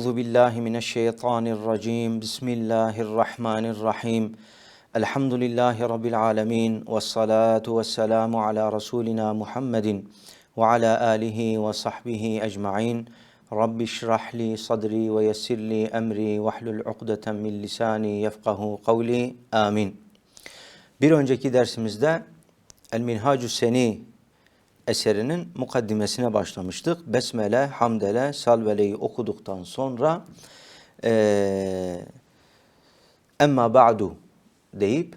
أعوذ بالله من الشيطان الرجيم. بسم الله الرحمن الرحيم. الحمد لله رب العالمين والصلاة والسلام على رسولنا محمد وعلى آله وصحبه أجمعين. رب اشرح لي صدري ويسر لي أمري واحلل عقدة من لساني يفقه قولي. آمين. Bir önceki dersimizde El Minhacü Seni eserinin mukaddimesine başlamıştık. Besmele, Hamdele, Salvele'yi okuduktan sonra eee Emma ba'du deyip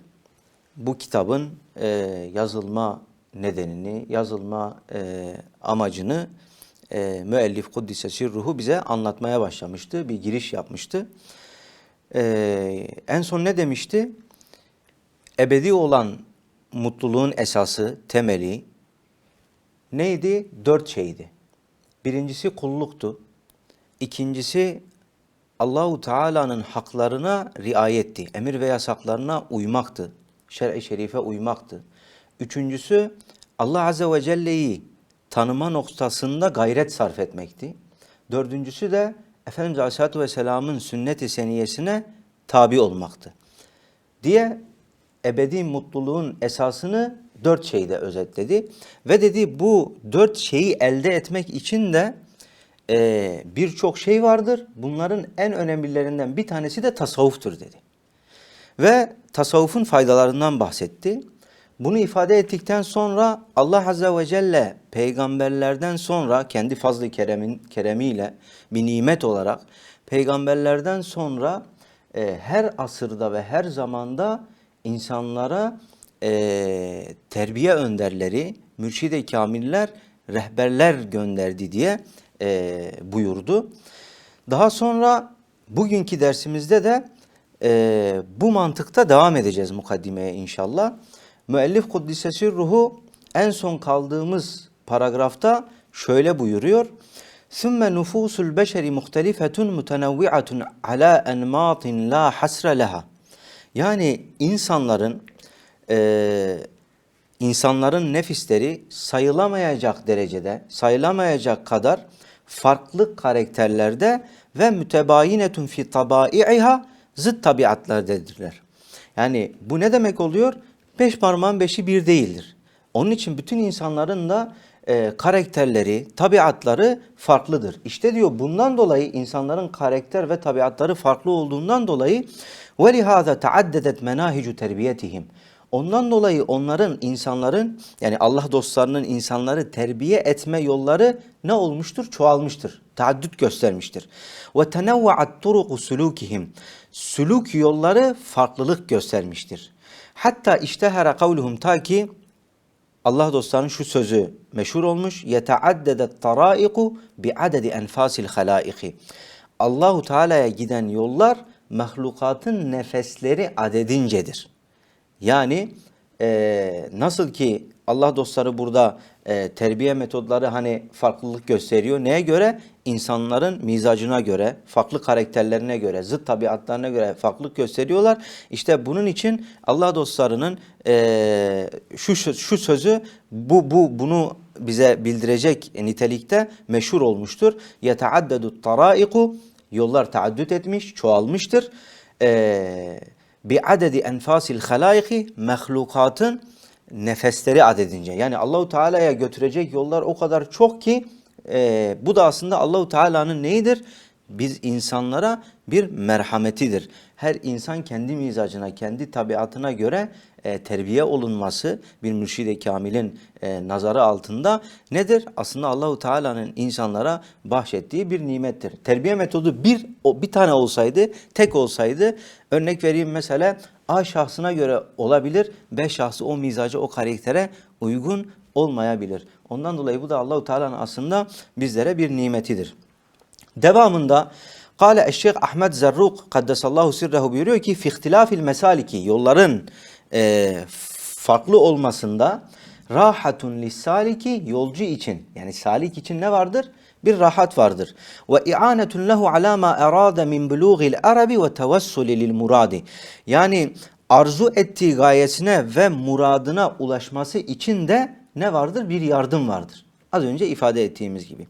bu kitabın eee, yazılma nedenini, yazılma eee, amacını eee müellif Kuddise ruhu bize anlatmaya başlamıştı. Bir giriş yapmıştı. Eee, en son ne demişti? Ebedi olan mutluluğun esası, temeli, neydi? Dört şeydi. Birincisi kulluktu. İkincisi Allahu Teala'nın haklarına riayetti. Emir ve yasaklarına uymaktı. Şer'i şerife uymaktı. Üçüncüsü Allah Azze ve Celle'yi tanıma noktasında gayret sarf etmekti. Dördüncüsü de Efendimiz Aleyhisselatü Vesselam'ın sünnet-i seniyesine tabi olmaktı. Diye ebedi mutluluğun esasını dört şeyde özetledi. Ve dedi bu dört şeyi elde etmek için de e, birçok şey vardır. Bunların en önemlilerinden bir tanesi de tasavvuftur dedi. Ve tasavvufun faydalarından bahsetti. Bunu ifade ettikten sonra Allah Azze ve Celle peygamberlerden sonra kendi fazlı keremin, keremiyle bir nimet olarak peygamberlerden sonra e, her asırda ve her zamanda insanlara e, terbiye önderleri, mürşide kamiller, rehberler gönderdi diye e, buyurdu. Daha sonra bugünkü dersimizde de e, bu mantıkta devam edeceğiz mukaddimeye inşallah. Müellif Kuddisesi ruhu en son kaldığımız paragrafta şöyle buyuruyor. ثُمَّ نُفُوسُ الْبَشَرِ مُخْتَلِفَةٌ مُتَنَوِّعَةٌ عَلَى أَنْمَاطٍ لَا حَسْرَ لَهَا Yani insanların e, insanların nefisleri sayılamayacak derecede, sayılamayacak kadar farklı karakterlerde ve mütebayinetun fi tabaiha zıt tabiatlardadirler. Yani bu ne demek oluyor? Beş parmağın beşi bir değildir. Onun için bütün insanların da e, karakterleri, tabiatları farklıdır. İşte diyor bundan dolayı insanların karakter ve tabiatları farklı olduğundan dolayı وَلِهَذَا تَعَدَّدَتْ مَنَاهِجُ تَرْبِيَتِهِمْ Ondan dolayı onların insanların yani Allah dostlarının insanları terbiye etme yolları ne olmuştur? Çoğalmıştır. Taaddüt göstermiştir. Ve tenevvaat turuqu sulukihim. Suluk yolları farklılık göstermiştir. Hatta iştehara kavluhum ta ki Allah dostlarının şu sözü meşhur olmuş. Yeteaddedet taraiku bi adedi enfasil halaiki. Allahu Teala'ya giden yollar mahlukatın nefesleri adedincedir. Yani e, nasıl ki Allah dostları burada e, terbiye metodları hani farklılık gösteriyor. Neye göre? İnsanların mizacına göre, farklı karakterlerine göre, zıt tabiatlarına göre farklılık gösteriyorlar. İşte bunun için Allah dostlarının e, şu şu sözü bu bu bunu bize bildirecek nitelikte meşhur olmuştur. Yeteaddedu taraiku yollar taaddüt etmiş, çoğalmıştır. Eee bi adedi enfasil halaiki mahlukatın nefesleri adedince. Yani Allahu Teala'ya götürecek yollar o kadar çok ki e, bu da aslında Allahu Teala'nın neyidir? Biz insanlara bir merhametidir. Her insan kendi mizacına, kendi tabiatına göre e, terbiye olunması bir mürşide kamilin e, nazarı altında nedir? Aslında Allahu Teala'nın insanlara bahşettiği bir nimettir. Terbiye metodu bir o bir tane olsaydı, tek olsaydı örnek vereyim mesela A şahsına göre olabilir, B şahsı o mizaca, o karaktere uygun olmayabilir. Ondan dolayı bu da Allahu Teala'nın aslında bizlere bir nimetidir. Devamında Kale Eşşeyh Ahmet Zerruk Kaddesallahu sirrehu buyuruyor ki fi ihtilafil mesaliki yolların e, farklı olmasında rahatun lissaliki yolcu için yani salik için ne vardır? Bir rahat vardır. Ve i'anetun lehu ala ma erade min buluğil arabi ve tevessuli lil muradi. Yani arzu ettiği gayesine ve muradına ulaşması için de ne vardır? Bir yardım vardır. Az önce ifade ettiğimiz gibi.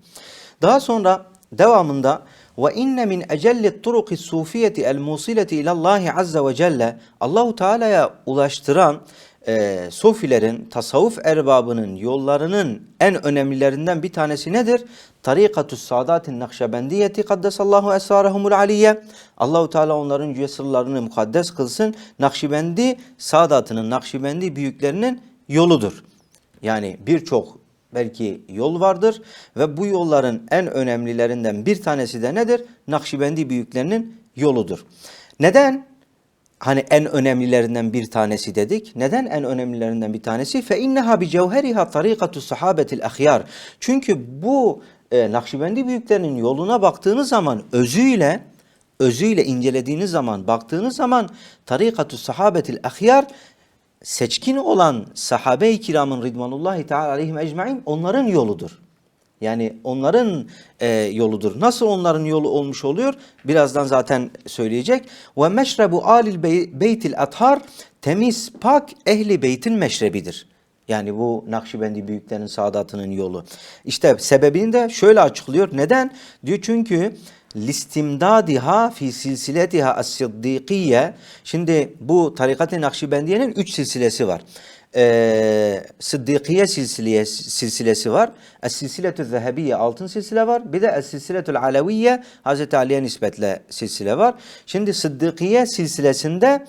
Daha sonra devamında Ve inne min ecelli turuki sufiyeti el musileti ilallahi azze ve celle Allahu Teala'ya ulaştıran e, sofilerin, tasavvuf erbabının yollarının en önemlilerinden bir tanesi nedir? Tarikatus Sadatin Nakşibendiyeti Kaddesallahu esrarehumul aliye. Allahu Teala onların yüce sırlarını mukaddes kılsın. Nakşibendi Sadatının, Nakşibendi büyüklerinin yoludur. Yani birçok belki yol vardır ve bu yolların en önemlilerinden bir tanesi de nedir? Nakşibendi büyüklerinin yoludur. Neden? Hani en önemlilerinden bir tanesi dedik. Neden en önemlilerinden bir tanesi? Fe inneha bi cevheriha tarikatu sahabetil ahyar. Çünkü bu e, Nakşibendi büyüklerinin yoluna baktığınız zaman özüyle özüyle incelediğiniz zaman baktığınız zaman tarikatu sahabetil ahyar seçkin olan sahabe-i kiramın ridvanullahi teala aleyhim ecmain onların yoludur. Yani onların e, yoludur. Nasıl onların yolu olmuş oluyor? Birazdan zaten söyleyecek. Ve meşrebu alil bey- beytil athar temiz pak ehli beytin meşrebidir. Yani bu Nakşibendi büyüklerin saadatının yolu. İşte sebebini de şöyle açıklıyor. Neden? Diyor çünkü listimdadiha fi silsiletiha as-siddikiye. Şimdi bu tarikat-ı Nakşibendiye'nin üç silsilesi var. Ee, Sıddikiye silsileye, silsilesi var. Es-silsiletü zehebiye altın silsile var. Bir de Es-silsiletül aleviye Hazreti Ali'ye nispetle silsile var. Şimdi Sıddikiye silsilesinde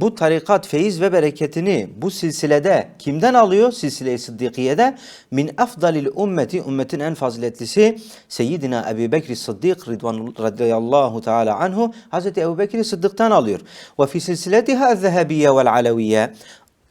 bu tarikat feyiz ve bereketini bu silsilede kimden alıyor? Silsile-i Sıddikiye'de min afdalil ümmeti ümmetin en faziletlisi Seyyidina Ebu Bekir Sıddık radıyallahu teala anhu Hazreti Ebu Bekir Sıddık'tan alıyor. Ve fi silsiletiha zehebiye vel aleviye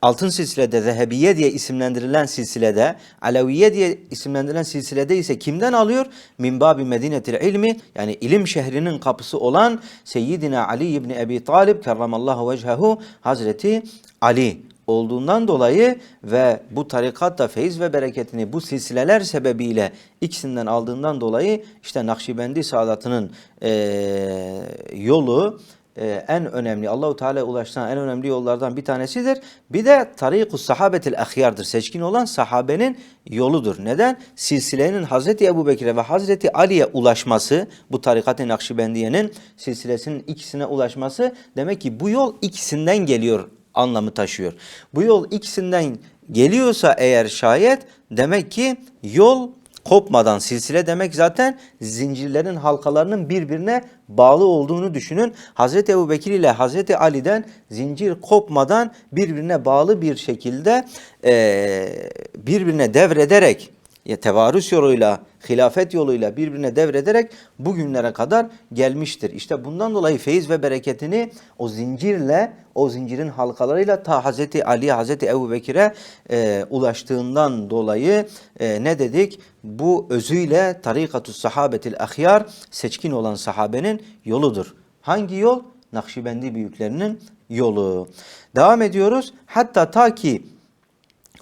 Altın silsilede Zehebiye diye isimlendirilen silsilede, Aleviye diye isimlendirilen silsilede ise kimden alıyor? Min babi medinetil ilmi yani ilim şehrinin kapısı olan Seyyidina Ali İbni Ebi Talib kerramallahu vecehu Hazreti Ali olduğundan dolayı ve bu tarikatta feyiz ve bereketini bu silsileler sebebiyle ikisinden aldığından dolayı işte Nakşibendi saadatının eee, yolu e, en önemli Allahu Teala ulaştıran en önemli yollardan bir tanesidir. Bir de tarikus sahabetil ahyardır. Seçkin olan sahabenin yoludur. Neden? Silsilenin Hazreti Ebu Bekir'e ve Hazreti Ali'ye ulaşması, bu tarikat-ı Nakşibendiye'nin silsilesinin ikisine ulaşması demek ki bu yol ikisinden geliyor anlamı taşıyor. Bu yol ikisinden geliyorsa eğer şayet demek ki yol kopmadan silsile demek zaten zincirlerin halkalarının birbirine bağlı olduğunu düşünün. Hazreti Ebu Bekir ile Hazreti Ali'den zincir kopmadan birbirine bağlı bir şekilde eee, birbirine devrederek ya tevarüs yoluyla, hilafet yoluyla birbirine devrederek bugünlere kadar gelmiştir. İşte bundan dolayı feyiz ve bereketini o zincirle, o zincirin halkalarıyla ta Hazreti Ali'ye, Hazreti Ebu Bekir'e e, ulaştığından dolayı e, ne dedik? Bu özüyle tarikatus sahabetil ahyar, seçkin olan sahabenin yoludur. Hangi yol? Nakşibendi büyüklerinin yolu. Devam ediyoruz. Hatta ta ki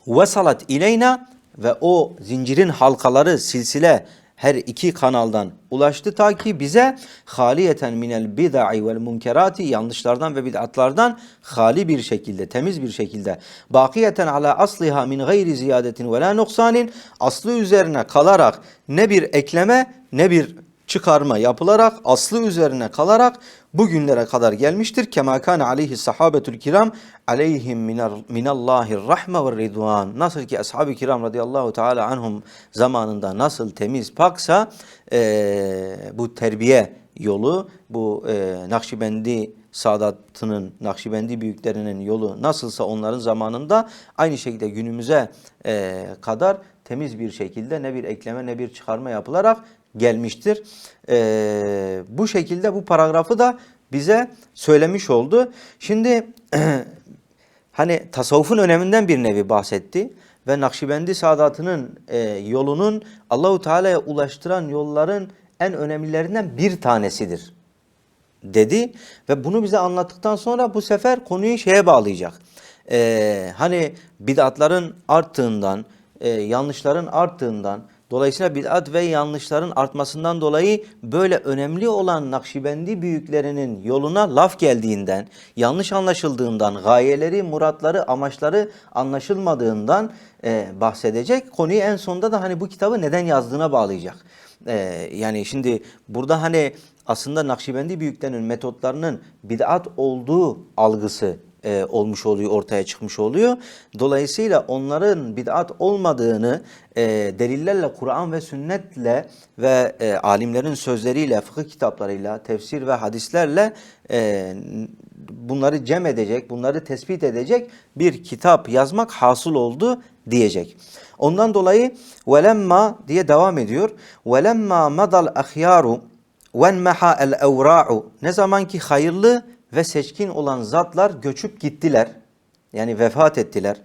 vesalat ileyna ve o zincirin halkaları silsile her iki kanaldan ulaştı ta ki bize haliyeten minel bid'i vel munkerati yanlışlardan ve bid'atlardan hali bir şekilde temiz bir şekilde. Bakiyeten ala asliha min gayri ziyadetin ve la nuksanin aslı üzerine kalarak ne bir ekleme ne bir çıkarma yapılarak aslı üzerine kalarak bugünlere kadar gelmiştir. Kema kana aleyhi sahabetül kiram aleyhim minallahir rahme ve ridvan. Nasıl ki ashab-ı kiram radıyallahu teala anhum zamanında nasıl temiz paksa eee, bu terbiye yolu bu eee Nakşibendi Sadat'ının, Nakşibendi büyüklerinin yolu nasılsa onların zamanında aynı şekilde günümüze eee, kadar temiz bir şekilde ne bir ekleme ne bir çıkarma yapılarak gelmiştir. Eee, bu şekilde bu paragrafı da bize söylemiş oldu. Şimdi hani tasavvufun öneminden bir nevi bahsetti ve Nakşibendi Sadat'ının e, yolunun Allahu Teala'ya ulaştıran yolların en önemlilerinden bir tanesidir dedi ve bunu bize anlattıktan sonra bu sefer konuyu şeye bağlayacak. Ee, hani bid'atların arttığından, e, yanlışların arttığından, dolayısıyla bid'at ve yanlışların artmasından dolayı böyle önemli olan Nakşibendi büyüklerinin yoluna laf geldiğinden, yanlış anlaşıldığından, gayeleri, muratları, amaçları anlaşılmadığından e, bahsedecek. Konuyu en sonunda da hani bu kitabı neden yazdığına bağlayacak. Ee, yani şimdi burada hani aslında Nakşibendi büyüklerinin metotlarının bid'at olduğu algısı e, olmuş oluyor, ortaya çıkmış oluyor. Dolayısıyla onların bid'at olmadığını e, delillerle, Kur'an ve sünnetle ve e, alimlerin sözleriyle, fıkıh kitaplarıyla, tefsir ve hadislerle e, bunları cem edecek, bunları tespit edecek bir kitap yazmak hasıl oldu diyecek. Ondan dolayı velemma diye devam ediyor. Velemma madal ahyaru venmeha el evra'u ne zaman ki hayırlı ve seçkin olan zatlar göçüp gittiler. Yani vefat ettiler.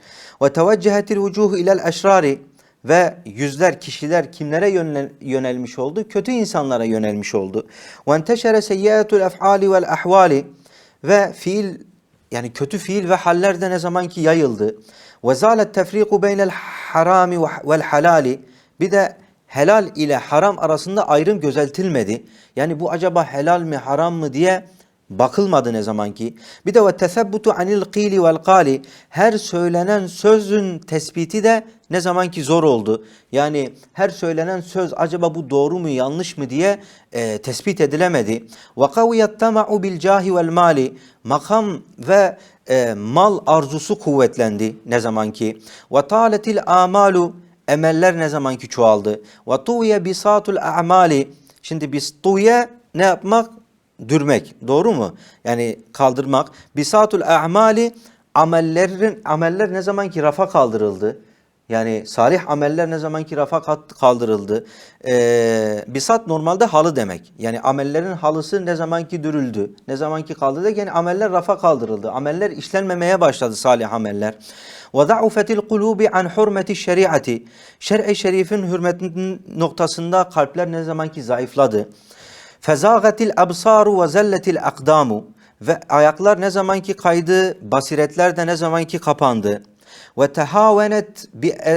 Ve teveccehetil vucuhu ilel eşrari ve yüzler kişiler kimlere yönel, yönelmiş oldu? Kötü insanlara yönelmiş oldu. Ve enteşere seyyiatul ef'ali vel ahvali ve fiil yani kötü fiil ve haller de ne zaman ki yayıldı. Ve zalet tefriku beynel harami vel halali bir de helal ile haram arasında ayrım gözeltilmedi. Yani bu acaba helal mi haram mı diye bakılmadı ne zaman ki. Bir de ve tesebbutu anil qili vel qali her söylenen sözün tespiti de ne zaman ki zor oldu. Yani her söylenen söz acaba bu doğru mu yanlış mı diye e, tespit edilemedi. Ve kaviyet tama'u bil cahi vel mali makam ve e, mal arzusu kuvvetlendi ne zaman ki. Ve taletil amalu emeller ne zaman ki çoğaldı. Ve tuviye bisatul a'mali şimdi biz tuviye ne yapmak? dürmek. Doğru mu? Yani kaldırmak. Bisatul a'mali amellerin ameller ne zaman ki rafa kaldırıldı. Yani salih ameller ne zaman ki rafa kaldırıldı. Ee, bisat normalde halı demek. Yani amellerin halısı ne zaman ki dürüldü. Ne zaman ki kaldırıldı. Yani ameller rafa kaldırıldı. Ameller işlenmemeye başladı salih ameller. وَضَعُفَتِ الْقُلُوبِ عَنْ حُرْمَةِ الشَّرِيعَةِ Şer-i şerifin hürmetinin noktasında kalpler ne zaman ki zayıfladı. Fezagatil absaru ve zelletil akdamu ve ayaklar ne zamanki kaydı, basiretler de ne zamanki kapandı. Ve tehavenet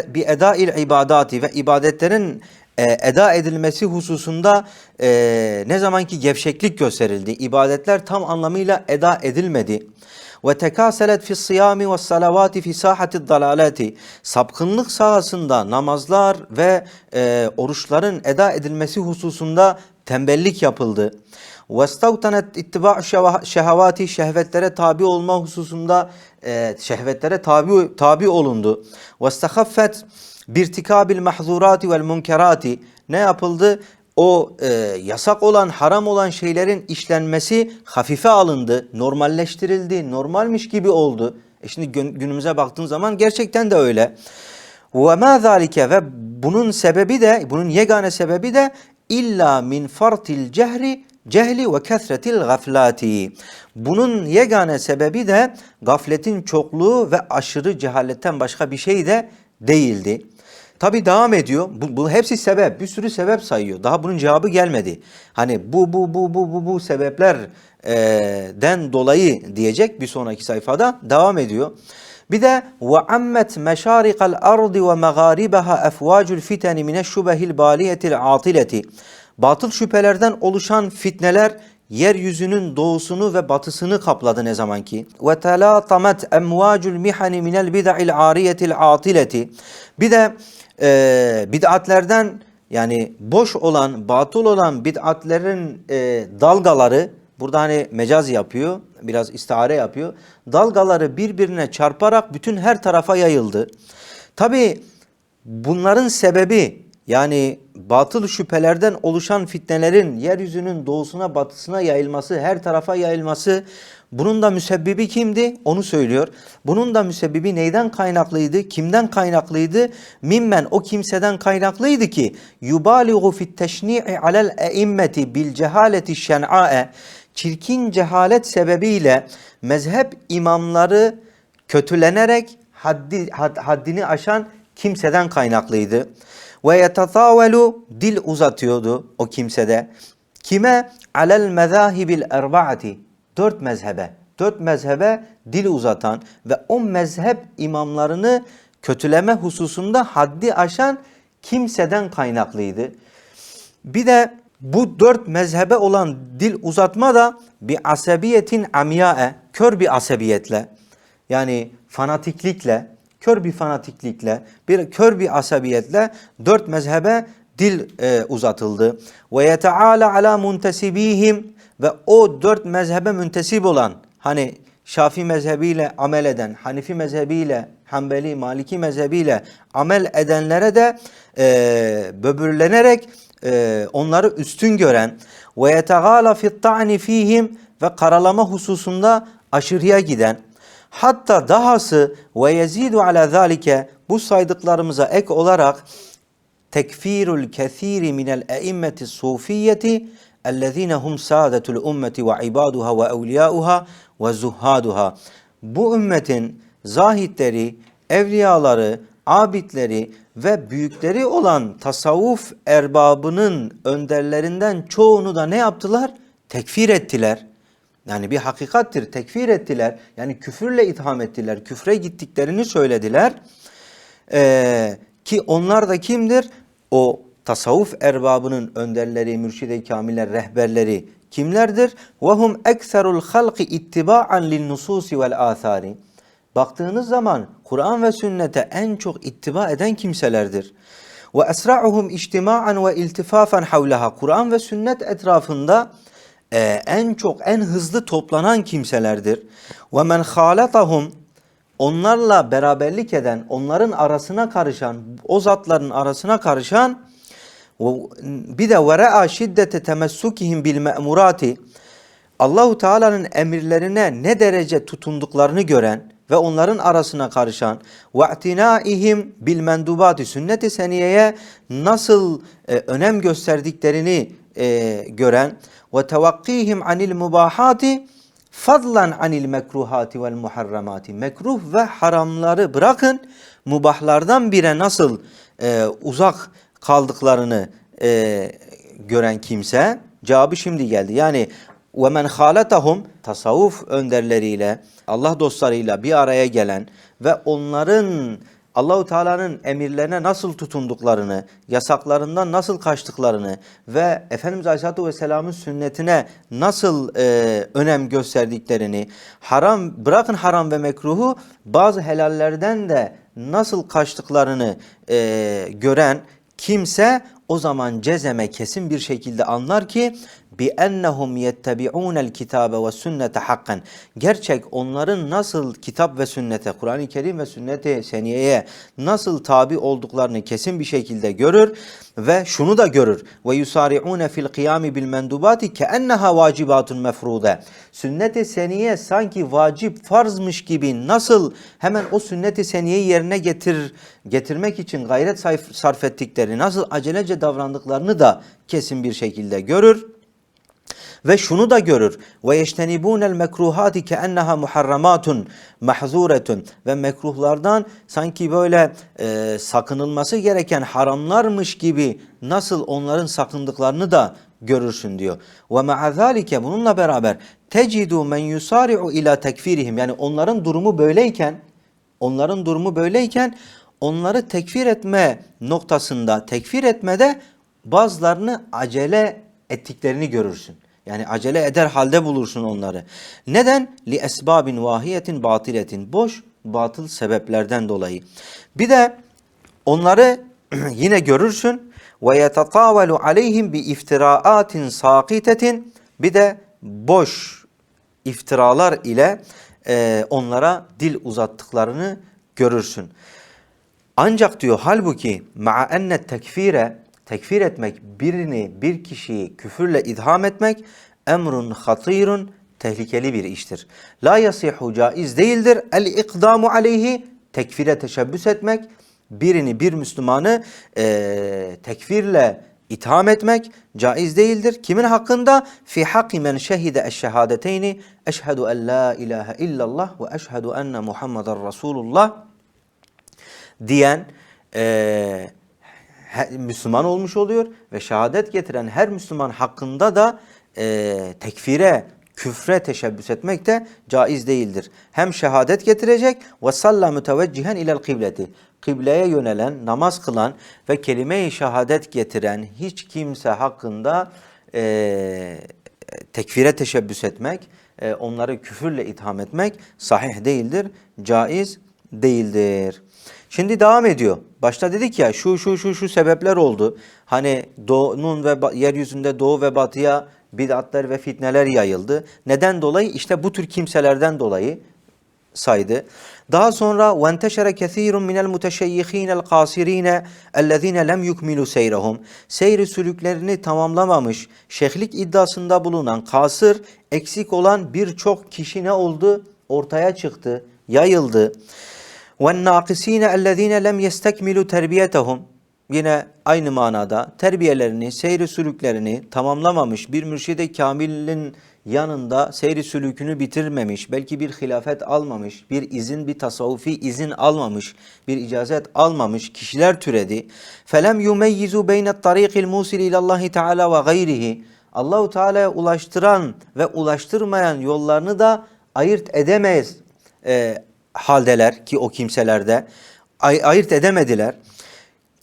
bi edail ibadati ve ibadetlerin e, eda edilmesi hususunda e, ne zamanki gevşeklik gösterildi. İbadetler tam anlamıyla eda edilmedi. Ve tekaselet fi siyami ve salavati fi sahati dalalati. Sapkınlık sahasında namazlar ve e, oruçların eda edilmesi hususunda tembellik yapıldı. Vestavtanet ittiba şehavati şehvetlere tabi olma hususunda e, şehvetlere tabi tabi olundu. Vestahaffet birtikabil mahzurati vel munkerati ne yapıldı? O e, yasak olan, haram olan şeylerin işlenmesi hafife alındı, normalleştirildi, normalmiş gibi oldu. E şimdi günümüze baktığın zaman gerçekten de öyle. Ve ma ve bunun sebebi de bunun yegane sebebi de illa min fartil cehri cehli ve kesretil gaflati. Bunun yegane sebebi de gafletin çokluğu ve aşırı cehaletten başka bir şey de değildi. Tabi devam ediyor. Bu, bu hepsi sebep. Bir sürü sebep sayıyor. Daha bunun cevabı gelmedi. Hani bu bu bu bu bu bu sebeplerden dolayı diyecek bir sonraki sayfada devam ediyor. Bir de ve ammet meşarikal ardı ve megaribaha efvacul fiteni mineşşubehil baliyetil atileti. Batıl şüphelerden oluşan fitneler yeryüzünün doğusunu ve batısını kapladı ne zaman ki. Ve telatamet emvacul mihani minel bid'il ariyetil atileti. Bir de e, bid'atlerden yani boş olan, batıl olan bid'atlerin e, dalgaları Burada hani mecaz yapıyor, biraz istihare yapıyor. Dalgaları birbirine çarparak bütün her tarafa yayıldı. Tabi bunların sebebi yani batıl şüphelerden oluşan fitnelerin yeryüzünün doğusuna batısına yayılması, her tarafa yayılması bunun da müsebbibi kimdi? Onu söylüyor. Bunun da müsebbibi neyden kaynaklıydı? Kimden kaynaklıydı? Mimmen o kimseden kaynaklıydı ki yubaligu fit teşni'i alel eimmeti bil cehaleti şen'a'e çirkin cehalet sebebiyle mezhep imamları kötülenerek haddi, had, haddini aşan kimseden kaynaklıydı. Ve yetatavelu dil uzatıyordu o kimsede. Kime? Alel mezahibil erbaati. Dört mezhebe. Dört mezhebe dil uzatan ve o mezhep imamlarını kötüleme hususunda haddi aşan kimseden kaynaklıydı. Bir de bu dört mezhebe olan dil uzatma da bir asabiyetin amiyae, kör bir asabiyetle yani fanatiklikle, kör bir fanatiklikle, bir kör bir asabiyetle dört mezhebe dil e, uzatıldı. Ve yeteala ala muntesibihim ve o dört mezhebe müntesip olan hani Şafii mezhebiyle amel eden, Hanifi mezhebiyle, Hanbeli, Maliki mezhebiyle amel edenlere de e, böbürlenerek e, onları üstün gören ve yetegala fit ta'ni fihim ve karalama hususunda aşırıya giden hatta dahası ve yezidu ala zalike bu saydıklarımıza ek olarak tekfirul kesiri minel eimmeti sufiyeti ellezine hum saadetul ümmeti ve ibaduha ve evliyauha ve zuhaduha. Bu ümmetin zahitleri, evliyaları, abidleri ve büyükleri olan tasavvuf erbabının önderlerinden çoğunu da ne yaptılar? Tekfir ettiler. Yani bir hakikattir. Tekfir ettiler. Yani küfürle itham ettiler. Küfre gittiklerini söylediler. Ee, ki onlar da kimdir? O tasavvuf erbabının önderleri, mürşide kamiller, rehberleri kimlerdir? وَهُمْ اَكْثَرُ الْخَلْقِ اِتِّبَاعًا لِلنُّسُوسِ وَالْآثَارِ Baktığınız zaman Kur'an ve sünnete en çok ittiba eden kimselerdir. Ve esra'uhum içtima'an ve iltifafan havlaha. Kur'an ve sünnet etrafında e, en çok en hızlı toplanan kimselerdir. Ve men halatahum onlarla beraberlik eden, onların arasına karışan, o zatların arasına karışan bir de vera'a şiddete temessukihim bil me'murati Allahu Teala'nın emirlerine ne derece tutunduklarını gören ve onların arasına karışan ve i'tinaihim bil mendubati sünnet-i seniyeye nasıl e, önem gösterdiklerini e, gören ve tevakkihim anil mubahati fadlan anil mekruhati vel muharramati mekruh ve haramları bırakın mubahlardan bire nasıl e, uzak kaldıklarını e, gören kimse cevabı şimdi geldi. Yani ve men tasavvuf önderleriyle Allah dostlarıyla bir araya gelen ve onların Allahu Teala'nın emirlerine nasıl tutunduklarını, yasaklarından nasıl kaçtıklarını ve Efendimiz Aleyhisselatü Vesselam'ın sünnetine nasıl e, önem gösterdiklerini, haram bırakın haram ve mekruhu bazı helallerden de nasıl kaçtıklarını e, gören kimse o zaman cezeme kesin bir şekilde anlar ki bi ennehum yettebi'unel kitabe ve sünnete hakkan. Gerçek onların nasıl kitap ve sünnete, Kur'an-ı Kerim ve sünnete seniyeye nasıl tabi olduklarını kesin bir şekilde görür ve şunu da görür. Ve yusari'une fil kıyami bil mendubati ke enneha vacibatun mefrude. Sünnet-i seniye sanki vacip farzmış gibi nasıl hemen o sünnet-i seniyeyi yerine getir getirmek için gayret sarf ettikleri, nasıl acelece davrandıklarını da kesin bir şekilde görür. Ve şunu da görür. Ve yeştenibunel mekruhati ke enneha muharramatun mahzuretun ve mekruhlardan sanki böyle e, sakınılması gereken haramlarmış gibi nasıl onların sakındıklarını da görürsün diyor. Ve ma'a bununla beraber tecidu men yusari'u ila tekfirihim yani onların durumu böyleyken onların durumu böyleyken onları tekfir etme noktasında tekfir etmede bazılarını acele ettiklerini görürsün. Yani acele eder halde bulursun onları. Neden? Li esbabin vahiyetin batiletin. Boş, batıl sebeplerden dolayı. Bir de onları yine görürsün. Ve yetetavelu aleyhim bi iftiraatin sakitetin. Bir de boş iftiralar ile e, onlara dil uzattıklarını görürsün. Ancak diyor halbuki ma'a enne tekfire tekfir etmek, birini, bir kişiyi küfürle idham etmek emrun hatirun tehlikeli bir iştir. La yasihu caiz değildir. El ikdamu aleyhi tekfire teşebbüs etmek, birini, bir Müslümanı e, tekfirle itham etmek caiz değildir. Kimin hakkında? Fi hakki men şehide eşşehadeteyni eşhedü en la ilahe illallah ve eşhedü enne Muhammeden Resulullah diyen e, Müslüman olmuş oluyor ve şehadet getiren her Müslüman hakkında da e, tekfire, küfre teşebbüs etmek de caiz değildir. Hem şehadet getirecek ve salla müteveccihen ilel kıbleti. Kıbleye yönelen, namaz kılan ve kelime-i şehadet getiren hiç kimse hakkında e, tekfire teşebbüs etmek, e, onları küfürle itham etmek sahih değildir, caiz değildir. Şimdi devam ediyor. Başta dedik ya şu şu şu şu sebepler oldu. Hani doğunun ve yeryüzünde doğu ve batıya bid'atler ve fitneler yayıldı. Neden dolayı? İşte bu tür kimselerden dolayı saydı. Daha sonra "Venteşere kesirun minel muteşeyyihin el kasirine ellezine lem yukmilu seyrehum." Seyri sülüklerini tamamlamamış, şehlik iddiasında bulunan kasır, eksik olan birçok kişi ne oldu? Ortaya çıktı, yayıldı. وَالنَّاقِس۪ينَ الَّذ۪ينَ لَمْ يَسْتَكْمِلُوا تَرْبِيَتَهُم Yine aynı manada terbiyelerini, seyri sülüklerini tamamlamamış bir mürşide kamilin yanında seyri sülükünü bitirmemiş, belki bir hilafet almamış, bir izin, bir tasavvufi izin almamış, bir icazet almamış kişiler türedi. فَلَمْ يُمَيِّزُوا بَيْنَ الطَّرِيقِ الْمُوسِلِ اِلَى اللّٰهِ تَعَالَى وَغَيْرِهِ Allahu Teala'ya ulaştıran ve ulaştırmayan yollarını da ayırt edemeyiz e, haldeler ki o kimselerde ay- ayırt edemediler.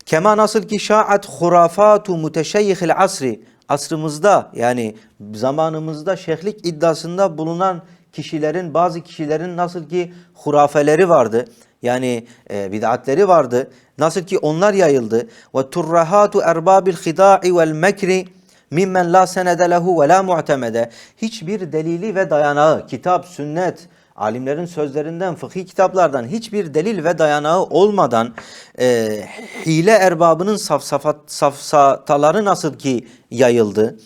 Kema nasıl ki şaat hurafatu muteşeyyihil asri asrımızda yani zamanımızda şeyhlik iddiasında bulunan kişilerin bazı kişilerin nasıl ki hurafeleri vardı. Yani e, bid'atleri vardı. Nasıl ki onlar yayıldı. Ve turrahatu erbabil hida'i vel mekri mimmen la senede lehu ve la mu'temede. Hiçbir delili ve dayanağı, kitap, sünnet, alimlerin sözlerinden, fıkhi kitaplardan hiçbir delil ve dayanağı olmadan e, hile erbabının safsafat, safsataları nasıl ki yayıldı.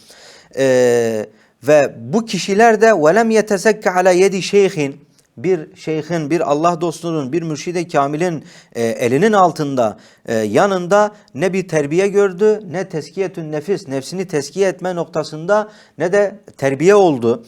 E, ve bu kişiler de velem yetezekke ala yedi şeyhin bir şeyhin, bir Allah dostunun, bir mürşide kamilin e, elinin altında, e, yanında ne bir terbiye gördü, ne teskiyetün nefis, nefsini teskiye etme noktasında ne de terbiye oldu.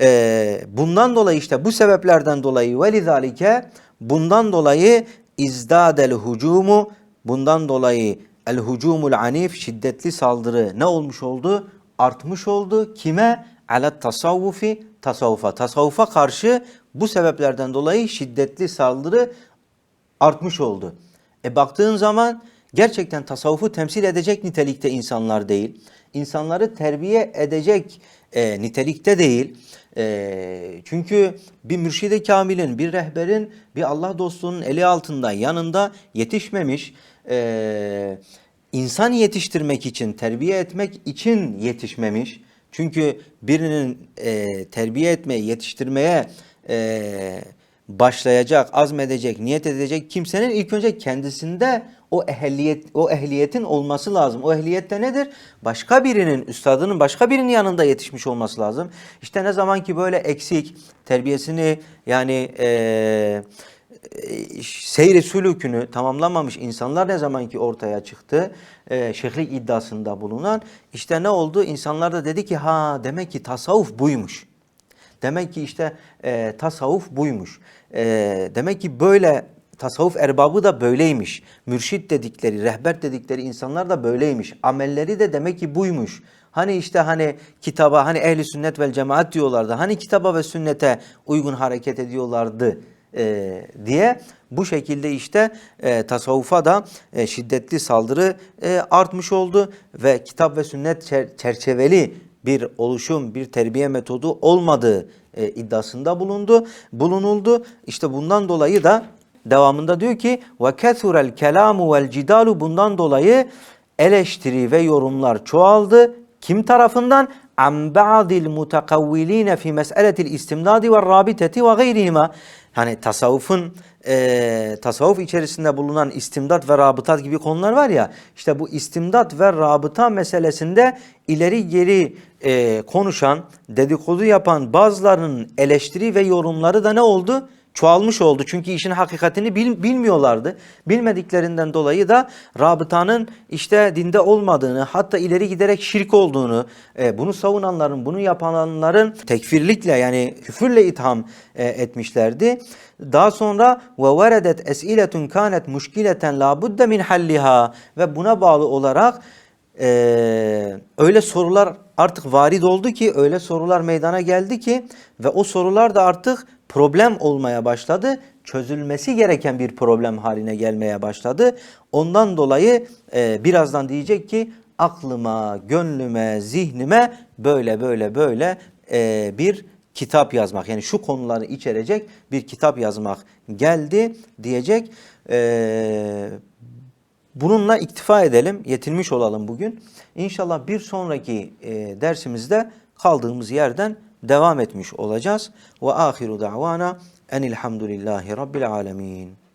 E, bundan dolayı işte bu sebeplerden dolayı velizalike bundan dolayı izdadel hucumu bundan dolayı el hucumul anif şiddetli saldırı ne olmuş oldu? Artmış oldu. Kime? Alet tasavvufi tasavvufa. Tasavvufa karşı bu sebeplerden dolayı şiddetli saldırı artmış oldu. E baktığın zaman gerçekten tasavvufu temsil edecek nitelikte insanlar değil. İnsanları terbiye edecek e, nitelikte değil. E, çünkü bir mürşide kamilin, bir rehberin, bir Allah dostunun eli altında, yanında yetişmemiş, e, insan yetiştirmek için, terbiye etmek için yetişmemiş. Çünkü birinin e, terbiye etmeye, yetiştirmeye e, başlayacak, azmedecek, niyet edecek kimsenin ilk önce kendisinde o ehliyet o ehliyetin olması lazım. O ehliyette nedir? Başka birinin, üstadının başka birinin yanında yetişmiş olması lazım. İşte ne zaman ki böyle eksik, terbiyesini yani eee seyri sülükünü tamamlamamış insanlar ne zaman ki ortaya çıktı, e, şeyhlik iddiasında bulunan, işte ne oldu? İnsanlar da dedi ki ha demek ki tasavvuf buymuş. Demek ki işte e, tasavvuf buymuş. E, demek ki böyle tasavvuf erbabı da böyleymiş. Mürşit dedikleri, rehber dedikleri insanlar da böyleymiş. Amelleri de demek ki buymuş. Hani işte hani kitaba, hani ehli sünnet vel cemaat diyorlardı. Hani kitaba ve sünnete uygun hareket ediyorlardı e, diye bu şekilde işte e, tasavvufa da e, şiddetli saldırı e, artmış oldu ve kitap ve sünnet çer- çerçeveli bir oluşum, bir terbiye metodu olmadığı e, iddiasında bulundu, bulunuldu. İşte bundan dolayı da devamında diyor ki ve kesurel kelamu vel cidalu bundan dolayı eleştiri ve yorumlar çoğaldı. Kim tarafından? An ba'dil mutakavviline fi mes'eletil istimdadi ve rabiteti ve gayrihima. Hani tasavvufun e, tasavvuf içerisinde bulunan istimdat ve rabıtat gibi konular var ya işte bu istimdat ve rabıta meselesinde ileri geri e, konuşan dedikodu yapan bazılarının eleştiri ve yorumları da ne oldu? Çoğalmış oldu. Çünkü işin hakikatini bil, bilmiyorlardı. Bilmediklerinden dolayı da rabıtanın işte dinde olmadığını hatta ileri giderek şirk olduğunu e, bunu savunanların bunu yapanların tekfirlikle yani küfürle itham e, etmişlerdi. Daha sonra ve veredet esiletun kanet muşkileten la budde min halliha ve buna bağlı olarak ee, öyle sorular artık varid oldu ki öyle sorular meydana geldi ki ve o sorular da artık problem olmaya başladı. Çözülmesi gereken bir problem haline gelmeye başladı. Ondan dolayı e, birazdan diyecek ki aklıma, gönlüme, zihnime böyle böyle böyle e, bir kitap yazmak yani şu konuları içerecek bir kitap yazmak geldi diyecek. Ee, bununla iktifa edelim, yetinmiş olalım bugün. İnşallah bir sonraki e, dersimizde kaldığımız yerden devam etmiş olacağız. Ve ahiru da'vana enilhamdülillahi rabbil alemin.